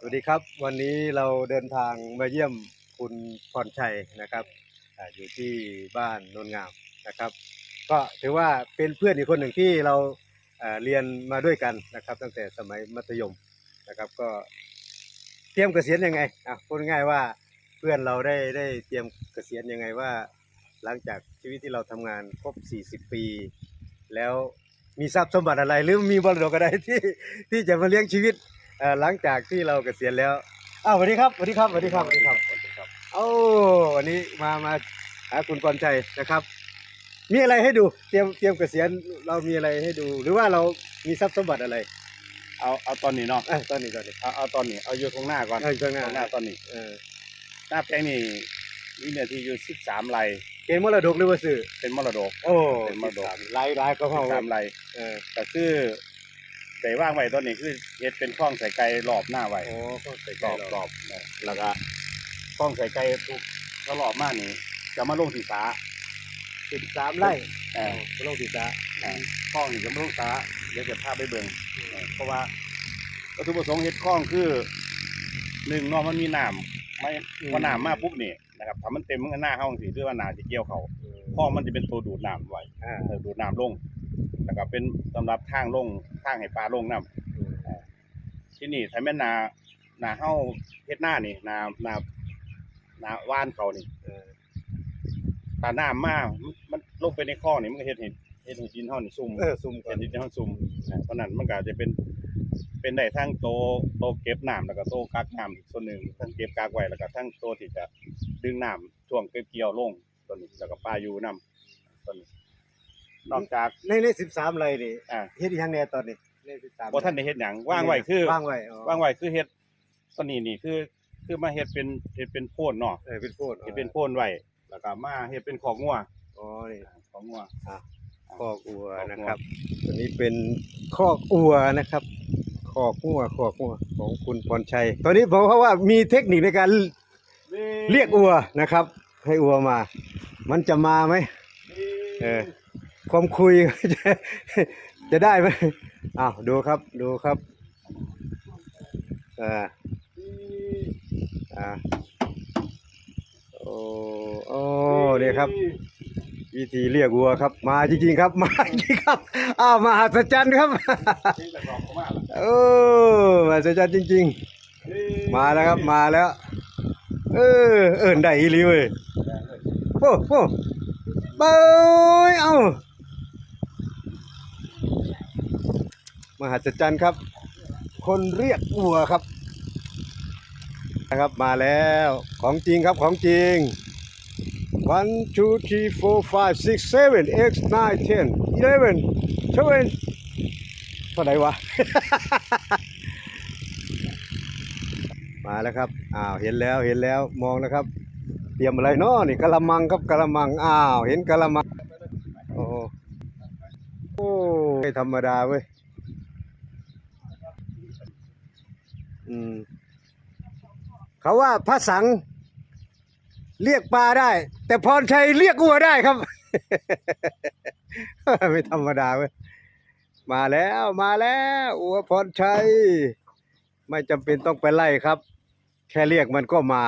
สวัสดีครับ วันนี้เราเดินทางมาเยี่ยมคุณพรชัยนะครับออยู่ที่บ้านโนนงามนะครับ ก็ถือว่าเป็นเพื่อนอีกคนหนึ่งที่เราเรียนมาด้วยกันนะครับ ตั้งแต่สมัยมัธยมนะครับก็เตรียมเกษียณยังไงอะพูดง่ายว่าเพื่อนเราได้ได้เตรียมเกษียณยังไงว่า หลังจากชีวิตที่เราทำงานครบ 40 ปี แล้วมีทรัพย์สมบัติอะไร หรือมีบรดกอะไรที่ที่จะมาเลี้ยงชีวิต เอ่อหลังจากที่เราเกษียณแล้วอ้าวสวัสดีครับสวัสดีครับสวัสดีครับสวัสดีครับสวัสดีครับโอ้วันนี้มามาหาคุณกรชัยนะครับ มีอะไรให้ดูเตรียมเตรียมเกษียณเรามีอะไรให้ดู หรือว่าเรามีทรัพย์สมบัติอะไรเอาเอาตอนนี้เนาะเอ้ยตอนนี้ตอนนี้เอาเอาตอนนี้เอาอยู่ข้างหน้าก่อนเอ้ยข้างหน้าข้างหน้าตอนนี้เออหน้าแปลงนี่มีเนื้อที่อยู่สิบสามไร่เกณฑ์มรดกหรือว่าซื้อเป็นมรดกโอ้เป็นมรดกหลายหลายก็สิเข้าบสามไร่เออแต่คือ แต่ว่างไว้ตอนนี้คือเฮ็ดเป็นคลองใส่ไก่รอบหน้าไว้โอ้ก็ใส่รใจอบเรารอบนะแล้วก็คลองใส่ไก่ทุกตลอดมานี่จะมาลงที่สาสิบสามไร่เออไม่ต้องติดตาเออคลองนี่จะมาลงสาเดี๋ยวจะพาไปเบิ่งเออเพราะว่าวัตถุประสงค์เฮ็ดคลองคือหนึ่งเนาะมันมีน้ำไม่พอน้ำมาปุ๊บนี่นะครับถ้ามันเต็มมันก็หน้าเฮาจังซี่คือว่าน้าสิเกี่ยวเขาคลองมันจะเป็นตัวดูดน้ำไว้อ่า เออดูดน้ำลง แล้วก็เป็นสำหรับทางลงทางให้ปลาลงน้ำที่นี่ถ้าแม่นนานาเฮาเฮ็ดหน้านี่นานานาว่านเขานี่เออถ้าน้ำมามันมันลงไปในคลองนี่มันก็เฮ็ดให้เฮ็ดให้ดินเฮานี่ซุ่มเออซุ่มก่อเฮ็นดดินเฮาซุ่มนะเพราะนั้นมันก็จะเป็นเป็นได้ทั้งโตโตเก็บน้ำแล้วก็โตกักน้ำอีกส่วนหนึ่งทั้งเก็บกักไว้แล้วก็ทั้งโตที่จะดึงน้ำช่วงเก็บเกี่ยวลงตัวนี้แล้วก็ปลาอยู่น้ำตัวนี้ นอกจาก ในในสิบสามไร่นี่อ่า เฮ็ดอีหยังแน่ตอนนี้ในสิบสามบ่ทันได้เฮ็ดหยังว่างไว้คือว่างไว้อ๋อว่างไว้คือเฮ็ดตอนนี้นี่คือ คือมาเฮ็ดเป็นเฮ็ดเป็นโพนเนาะเออเป็นโพดเฮ็ดเป็นโพนไว้แล้วก็มาเฮ็ดเป็นของงัวอ๋อนี่ของงัว คอกอัวคอกงัวนะครับ ตัวนี้เป็นคอกอัวนะครับคอกงัวคอกงัวของคุณพรชัยตอนนี้ผมเพราะว่ามีเทคนิคในการเรียกอัวนะครับ ให้อัวมา มันจะมาไหม เออ ความคุยจะจะได้ไหมอ้าวดูครับดูครับอ่าอ่าโอ้โอ้เนี่ยครับ วิธีเรียกวัวครับ มาจริงๆครับ มาจริงครับอ้าวมาหัศจรรย์ครับนี่แต่ของเขามาล่ะโอ้มหัศจรรย์จริง ๆ มาแล้วครับมาแล้ว เออเอินได้อีลีเว้ยโอ้โหเบ้ยเอ้า มหัศจรรย์ครับ คนเรียกวัวครับนะครับมาแล้วของจริงครับของจริง one two three four five six seven eight nine ten eleven twelve เท่าไหร่วะ มาแล้วครับ อ้าวเห็นแล้วเห็นแล้วมองแล้วครับ เตรียมอะไรเนาะนี่กะละมังครับกะละมัง อ้าว เห็นกะละมัง โอ้โอ้ไม่ธรรมดาเว้ย อืมเขาว่าพระสังเรียกปลาได้ แต่พรชัยเรียกวัวได้ครับ ไม่ธรรมดาเว้ยมาแล้วมาแล้วอัวพรชัย ไม่จำเป็นต้องไปไล่ครับ แค่เรียกมันก็มา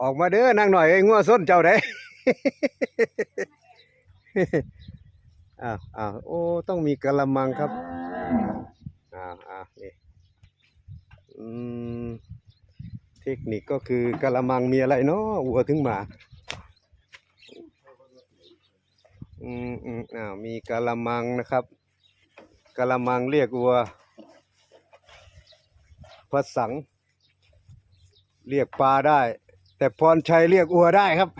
ออกมาเด้อนั่งหน่อยไอ้งัวส้นเจ้าได้อ้าวอ้าวโอ้ต้องมีกะละมังครับาวอ้าวนี่อืมเทคนิคก็คือกะละมังมีอะไรเนาะวัวถึงหมาอืมอืมอ้าวมีกะละมังนะครับกะละมังเรียกวัวพระสัง เรียกปลาได้ แต่พรชัยเรียกอัวได้ครับ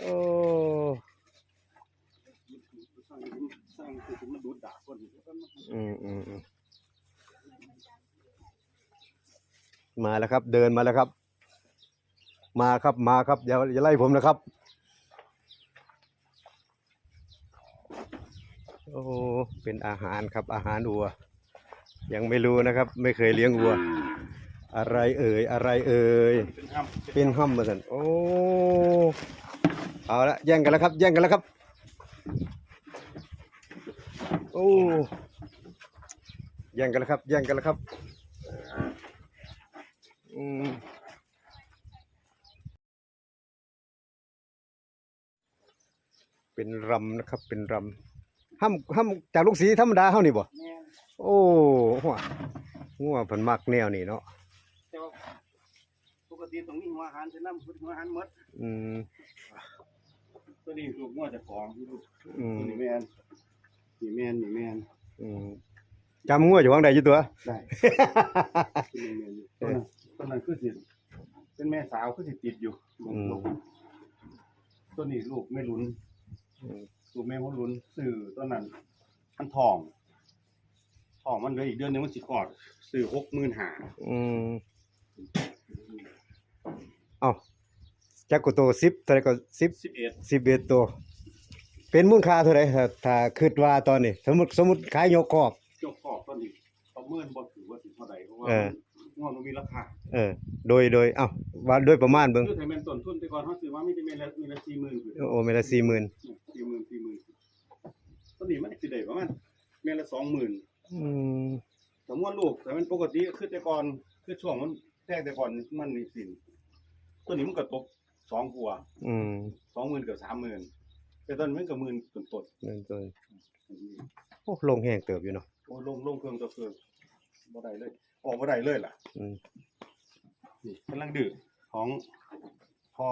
โอ้ อืมอืมอืมมาแล้วครับ เดินมาแล้วครับ มาครับมาครับอย่าอย่าไล่ผมนะครับ โอ้เป็นอาหารครับ อาหารวัว ยังไม่รู้นะครับ ไม่เคยเลี้ยงวัว อะไรเอ่ยอะไรเอ่ยเป็นห้ำเป็นห้ำมาสันโอ้เอาละแย่งกันแล้วครับ แย่งกันแล้วครับ โอ้ แย่งกันแล้วครับ แย่งกันแล้วครับอืมเป็นรำนะครับ เป็นรำห้ามห้ามจากลูกสีธรรมดาเฮานี่บ่แม่นโอ้หัวงัวเพิ่นมักแนวนี้เนาะแต่ว่าปกติตรงนี้หัวอาหารจะนำหัวอาหารหมดอืมตัวนี้ลูกงัวเจะของลูกอืมตัวนี้แม่นนี่แม่นนี่แม่นอืม จำงัวอยู่วางใดอยู่ตัว ได้ตัวนี้แม่นอยู่ตัวนั้นตัวนั้นคือสิเป็นแม่สาวคือสิติดอยู่อืม ลูกตัวนี้ลูกแม่ลุ้นอืมลูกแม่พ่อลุ้นซื้อตัวนั้นมันทองทองมันเหลืออีกเดือนหนึงมันสิคลอดซื้อ65,000อืมเอ้าจักกุโต10เท่าไหร่ก็10 11 11ตัว เป็นมูลค่าเท่าไหร่ถ้าถ้าคิดว่าตอนนี้ สมมุติสมมุติขายยกคอกเจ้าของตัวนี้ ประเมินบ่ถือว่าสิเท่าใดเพราะว่าเอองัวมันมีราคาเออ โดยโดยเอ้าว่าโดยประมาณเบิ่งคือถ้าแม่นต้นทุนแต่ก่อนเฮาซื้อมามีแต่เม็ดละเม็ดละ40,000คือโอ้เมดละ40,000สี่หมื่นสี่หมื่นตอนนี้มันสิได้ประมาณเม็ดละ20,000 อืม สมมุติลูกแต่มันปกติคือแต่ก่อนคือช่วงมันแทกแต่ก่อนมันนี่สินตัวนี้มันก็ตกสองหัวอืม20,000กับ30,000แต่ตอนนี้มันก็หมื่นต้นนั่นตัวๆโอ้ลงแห้งเติบอยู่เนาะโอ้ลงลงเครื่องต่อเครื่อง บ่ได้เลย ออกบ่ได้เลยล่ะอืม นี่กำลังดื้อของพอ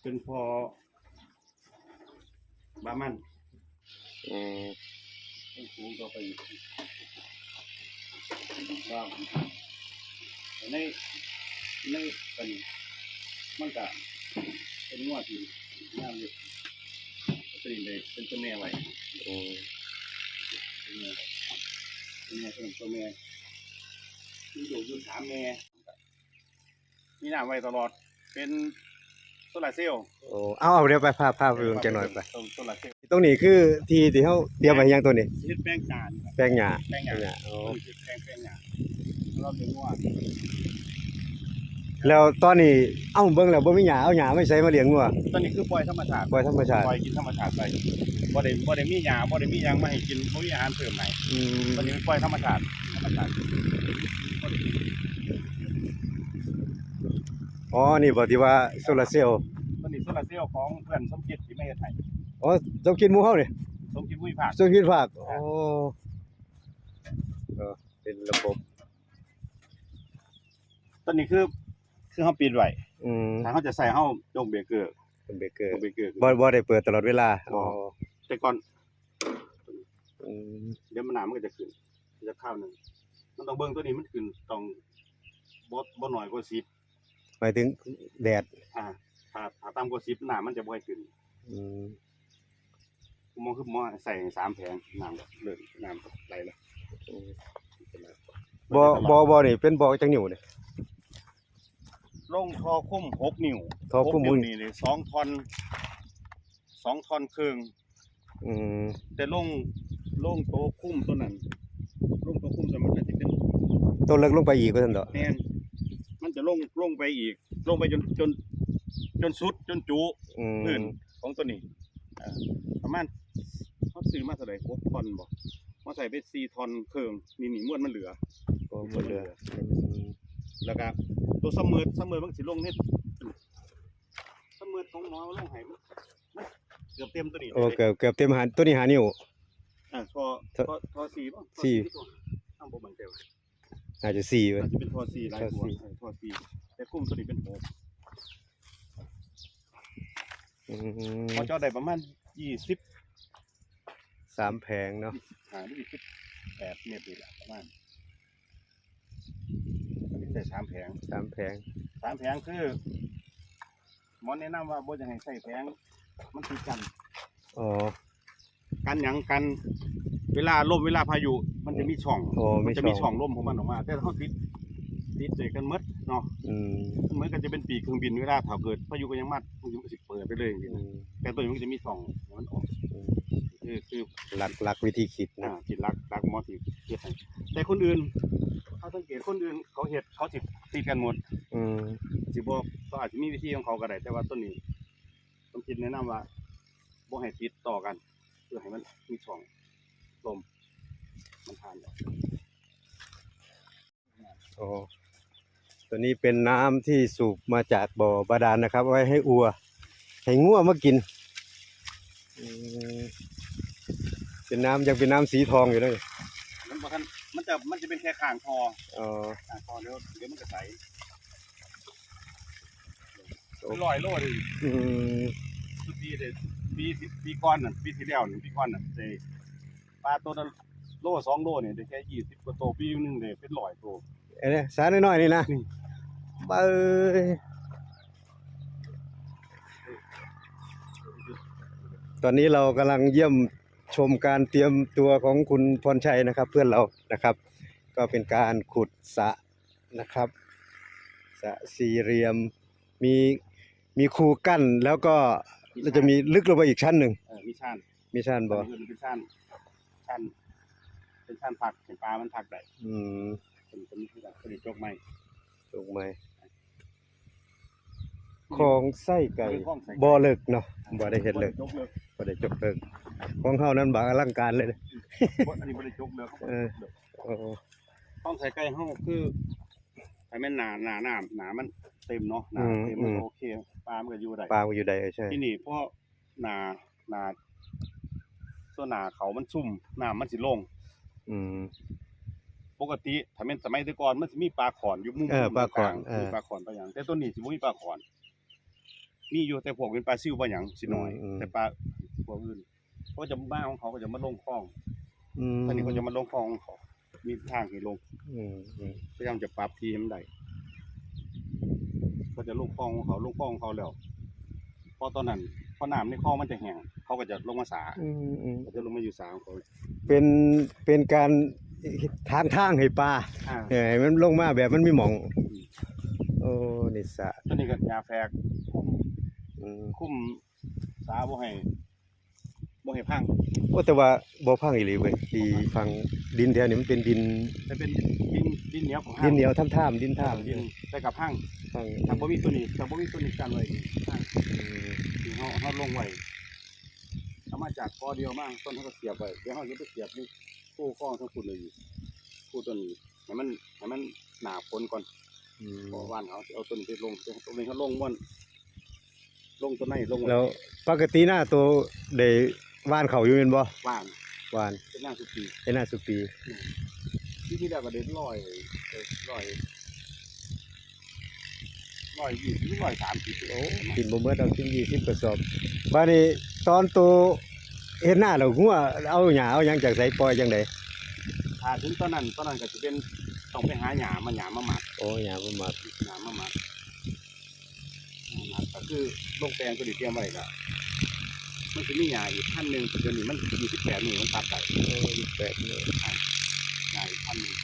เป็นพอบามันอืมต้องสูงต่อไปอีกว้าวในในเป็นมันก็เป็นงวดที่งามอยู่ตัวนี้เลยเป็นตัวแม่ไว้ อืมตัว แม่ไว้ตัวแม่เป็นตัวแม่มีอยู่อยู่สามแม่มีน้ำไว้ตลอด เป็นโซลาเซลล์โอ้เอาเอาเดี๋ยวไปพาพภาไปเบิ่งจักหน่อยไปโซลาเซลล์ตรงนี้คือที่ที่เฮาเตรียมไว้ยังตัวนี้เฮ็ดแป้งจานครับแป้งหญ้าแป้งหยางหญ้าโอ้แป้งแป้งหยาเราเลี้ยงวัวแล้วตอนนี้เอ้าเบิ่งแล้วบ่มีหญ้าเอาหญ้าไม่ใส่มาเลี้ยงงัวตอนนี้คือปล่อยธรรมชาติปล่อยธรรมชาติปล่อยกินธรรมชาติไป บ่ได้บ่ได้มีหยาบ่ได้มีหยังมาให้กินบ่มีอาหารเสริมใหม่อืมตอนนี้ปล่อยธรรมชาติธรรมชาติอ๋อ นี่บ่ที่ว่าโซลาร์เซลล์ ตอนนี้โซลาร์เซลล์ของเพื่อนสมคิดที่ไม่เฮ็ดให้อ๋อเจ้ากินหมู่เฮานี่สมคิดวิภาคเจ้ากินฝากอ๋อเออเป็นระบบ ตอนนี้คือคือเฮาปิดไว้อืมถ้าเฮาจะใส่เฮาจงเบรกเกอร์เป็นเบเกอร์จงเบรกเกอร์ บ่บ่ได้เปิดตลอดเวลา อ๋อ แต่ก่อน อืมเดี๋ยวมันน้ำมันก็จะขึ้นมันจะข้าวหนึงมันต้องเบิ่งตัวนี้มันขึ้นต้องบ่บ่น้อยกว่า10หมายถึงแดดอ่าถ้าถ้าต่ำกว่า10น้ำมันจะบ่ให้ขึ้นอืมผมมองคือมองใส่สามแผงน้ำก็เลิกน้ำก็ไหลแล้วบ่บ่บ่นี่เป็นบ่จังนิ้วนี่ลงทอคุ้มหกนิ้วทอคุ้มหกนิ้วนี่เลยสองทอนสองทอนครึ่ง อืมแต่ลงลงโตะคุ้มตัวนั้นลงโตะคุ้มแต่มันก็จะเป็นตัวเล็กลงไปอีกว่าซั่นดอกแน่นมันจะลงลงไปอีก ลงไปจนจน จนสุดจนจุอืมพื้นของตัวนี้อ่าประมาณเขาซื้อมาเท่าไหร่หกทอนบ่มาใส่ไปสี่ทอนครึ่งนี่นี่ม้วนมันเหลือโอ้บ่เหลืออืมแล้วก็ตัวเสมอเสมอมันสิลงเน็ตเสมอตรงน้อยลงให้มันมันเกือบเต็มตัวนี้โอ้เกือบเกือบเต็มหาตัวนี้หานิ้ว อ่าทอทอทอสี่ป่ะสี่ทำบ่มันเต็มอาจจะ4เว้ย อาจจะเป็นทอสี่หลายตัวทอสี่ เออทอสี่แต่กุ้มตัวนี้เป็นหกอืมพอเจ้าได้ประมาณยี่สิบสามแผงเนาะหายี่สิบแปดเมตรนี่แหละประมาณอันนี้ใส่สามแผง สามแผงสามแผงคือหมอแนะนำว่าบ่จะให้ใส่แผง มันคือกัน อ๋อ กันหยังกันเวลาลมเวลาพายุมันจะมีช่องโอ้มัไม่นจะช่มีองช่องลมของมันออกมา แต่ถ้าเขาติดติดเจกันหมดเนาะอืมเหมือนกันจะเป็นปีกเครื่องบินเวลาถ้าเกิดพายุก็ยังมัดมันจะสิเปิดไปเลยจริงอืมๆแต่ตัวนี้มันจะมีช่องให้มันออกคือคือหลักหลักวิธีคิดอ่านะจิตรักรักหมอสิเฮ็ดให้แต่คนอื่นเขาสังเกตคนอื่นเขาเฮ็ดเขาสิติดกันหมด อืมสิบ่เขาอาจจะมีวิธีของเขาก็ได้แต่ว่าต้นนี้ต้อง คิดแนะนำว่าบ่ให้ติดต่อกัน เพื่อให้มันมีช่องต้มมันทานได้โอ้ตัวนี้เป็นน้ำที่สูบมาจากบ่อบาดาลนะครับเอาไว้ให้อัว ให้งัวมากินอืมเป็นน้ำยังเป็นน้ำสีทองอยู่เลยมันบ่ทันมันจะมันจะเป็นแค่ข้างคออ๋อข้างคอเดี๋ยวเดี๋ยวมันจะใสเป็นร้อยโลเลยอืมทุก ปีเลยปีที่ปีก่อนน่ะปีที่แล้วนี่ปีก่อนน่ะได้ปลาตัวละโลสองโลเนี่ยได้แค่ยี่สิบกว่าตัวปีหนึงได้เป็นร้อยตัวไอ้เนี่ยสารน้อยๆนี่นะนี่ เบ้ยตอนนี้เรากำลังเยี่ยมชมการเตรียมตัวของคุณพรชัยนะครับ เพื่อนเรานะครับ ก็เป็นการขุดสระนะครับสระสี่เหลี่ยมมีมีคูกั้นแล้วก็ เราจะมีลึกลงไปอีกชั้นหนึ่งเออมีชั้นมีชั้นบ่อันนี้เป็นชั้นชั้นเป็นชั้นผักเห็นปลา มันผักได้อืมเป็นเป็นที่แบบผลิตจกใหม่ถูกไหมของไส้ไก่เป็นของใส่บ่เลิกเนาะบ่ได้เฮ็ดเลิกจกเลยบ่ได้จบเลิกของเฮานั้นบาอลังการเลยเด้ออันนี้บริจกเลยเขาเออโอ้ต้องใส่ไก่ห้องคือให้มันหนาหนาหนาหนามัน เต็มเนาะหนาเต็มมันก็โอเคปลามันก็อยู่ได้ปลามันอยู่ใดเออใช่ที่นี่เพราะหนาหนาส่วนหนาเขามันซุ่มน้ำมันสิลง อืมปกติถ้าเป็นสมัยแต่ก่อนมันสิมีปลาขอนอยู่มุมเออปลาขอนกงเออมีปลาขอนปลาหยังแต่ตัวนี้สิบ่มีปลาขอนมีอยู่แต่พวกเป็นปลาซิวปลาหยังสิน้อย แต่ปลาพวกอื่นเขาจะบ้าของเขาก็จะมาลงคลองอืมตอนนี้เขาจะมาลงคลองของเขามีทางให้ลงอืมอืมพยายามจะปรับทีให้มันได้ เขาจะลงคลองของเขาลงคลองของเขาแล้วพอตอนนั้นพอน้ำในคลองมันจะแห้งเขาก็จะลงมาสาอืมอืมเขาจะลงมาอยู่สาของเขาเป็นเป็นการทางทางให้ปลาอ่าเออให้มันลงมาแบบมันมีหม่อง โอ้นี่สระตอนนี้ก็ยาแฝกคุ้มอืมคุ้มสาบ่ให้ บ่ให้พังโอ้แต่ว่าบ่พังอีหลีเว้ยที่ฟังดินแถวนี้มันเป็นดินแต่เป็นดินดินเหนียวของห้างดินเหนียวท่ามๆดินท่ามดินแต่กับห้างพังถ้าบ่มีตัวนี้ถ้าบ่มีตัวนี้กันไว้ห้างอืมที่เฮาเฮาลงไว้เอามาจากกอเดียวมาต้นเฮาก็เสียบไว้เดี๋ยวเฮาจะไปเสียบนี่คู่ข้อทั้งคุณเลยอยู่คู่ต้นนี้ให้มันให้มันหนาฝนก่อนอืมเพราะว่านเขาสิเอาต้นนี้ไปลงต้นนี้เขาลงม่อนลงต้นไหนลงแล้วปกติหน้าตัวได้ ว่านเขาอยู่แม่นบ่ว่านว่านเป็นหน้าสุปีไอ้หน้าสุปีที่ที่แล้วก็เด็ดร้อยเอ่อร้อยร้อยยี่สิบร้อยสามสิบโอ้กินบ่เบิดเอากิน20กระสอบบัดนี้ตอนตัวเฮ็ดหน้าแล้วหัวเอาหญ้าเอาหยังจากไสปล่อยจังได๋ถ้าถึงตอนนั้นตอนนั้นก็จะเป็นต้องไปหาหยามาหยามาหมักโอ้หญ้าบ่มักหยามาหมักหยาหมักก็คือลงแปลงตัวนี้เตรียมไว้แล้ว มันจะมีหยาอีกพันหนึ่งเดี๋ยวนี้มันยี่สิบแปดนี่มันตัดได้โอ้28นี่หยาอีกพันหนึ่ง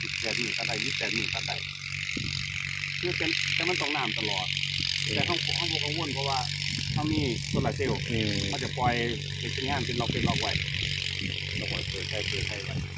ยี่สิบแปดนี่ตัดได้ยี่สิบแปดนี่ตัดได้คือเป็นแต่มันต้องน้ำตลอด แต่ห้องห้องกังวลเพราะว่าเขามีโซลาร์เซลล์อืมมันจะปล่อยเป็นสัญญาณเป็นล็อกเป็นล็อกไว้เราปล่อยเปิดใช้เปิดใช้ไว้